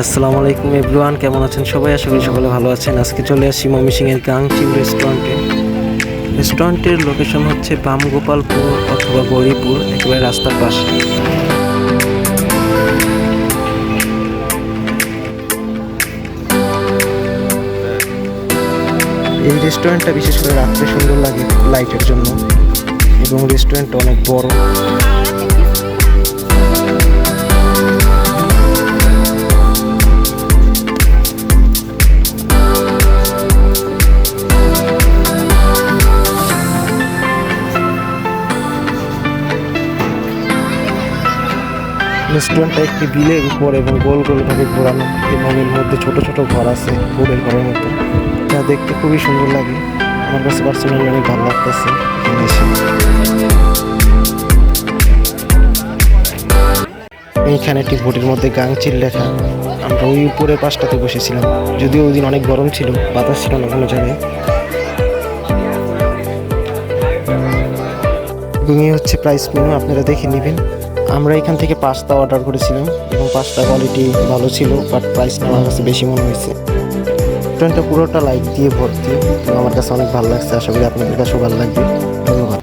আসসালামু আলাইকুম এভরিওয়ান, কেমন আছেন সবাই? আশা করি সকলে ভালো আছেন। আজকে চলে আসছি ময়মনসিংহের গাংচিউ রেস্টুরেন্টে রেস্টুরেন্টের লোকেশন হচ্ছে বামগোপালপুর অথবা গৌরীপুর, একেবারে রাস্তার পাশে। এই রেস্টুরেন্টটা বিশেষ করে রাত্রে সুন্দর লাগে লাইটের জন্য। এবং রেস্টুরেন্টটা অনেক বড়। রেস্টুরেন্টটা একটি বিলের উপর এবং গোল গোল গোলভাবে ঘোরানো এবং এর মধ্যে ছোট ছোট ঘর আছে বোর্ডের ঘরের মতো। যা দেখতে খুবই সুন্দর লাগে। আমার কাছে পার্সোনালি অনেক ভালো লাগতেছে। এইখানে একটি বোর্ডের মধ্যে গাংচিল লেখা। আমরা ওই উপরের পাশটাতে বসেছিলাম। যদিও ওই দিন অনেক গরম ছিল, বাতাস ছিল না কোনো জায়গায়। এবং এই হচ্ছে প্রাইস মেনু আপনারা দেখে নেবেন। আমরা এখান থেকে পাস্তা অর্ডার করেছিলাম এবং পাস্তা কোয়ালিটি ভালো ছিল বাট প্রাইসটা আমার কাছে বেশি মনে হয়েছে। রেস্টুরেন্টটা পুরোটা লাইট দিয়ে ভর্তি, এবং আমার কাছে অনেক ভালো লাগছে। আশা করি আপনাদের কাছেও ভালো লাগবে। ধন্যবাদ।